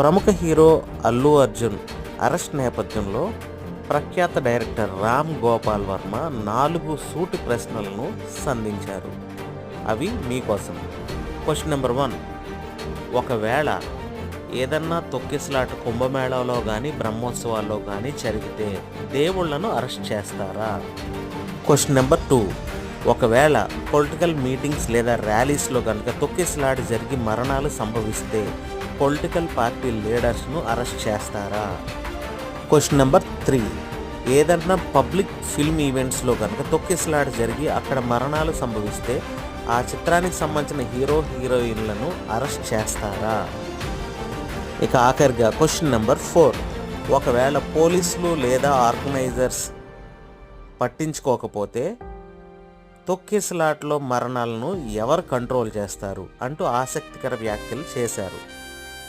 ప్రముఖ hero Allu Arjun arrest నేపథ్యంలో ప్రఖ్యాత డైరెక్టర్ రామ్ గోపాల్ వర్మ నాలుగు సూటి ప్రశ్నలను సంధించారు. అవి మీకోసం క్వశ్చన్ నెంబర్ వన్. ఒకవేళ ఏదన్నా తొక్కిసలాట కుంభమేళాలో కానీ బ్రహ్మోత్సవాల్లో కానీ జరిగితే దేవుళ్ళను అరెస్ట్ చేస్తారా? Question number two. ఒకవేళ పొలిటికల్ మీటింగ్స్ లేదా ర్యాలీస్లో కనుక తొక్కిసలాట జరిగి మరణాలు సంభవిస్తే పొలిటికల్ పార్టీ లీడర్స్ను అరెస్ట్ చేస్తారా? Question number three. ఏదన్నా పబ్లిక్ ఫిల్మ్ ఈవెంట్స్లో కనుక తొక్కిసలాట జరిగి అక్కడ మరణాలు సంభవిస్తే ఆ చిత్రానికి సంబంధించిన హీరో హీరోయిన్లను అరెస్ట్ చేస్తారా? ఇక ఆఖరిగా క్వశ్చన్ నెంబర్ ఫోర్. ఒకవేళ పోలీసులు లేదా ఆర్గనైజర్స్ పట్టించుకోకపోతే తొక్కిసలాట్లో మరణాలను ఎవరు కంట్రోల్ చేస్తారు అంటూ ఆసక్తికర వ్యాఖ్యలు చేశారు.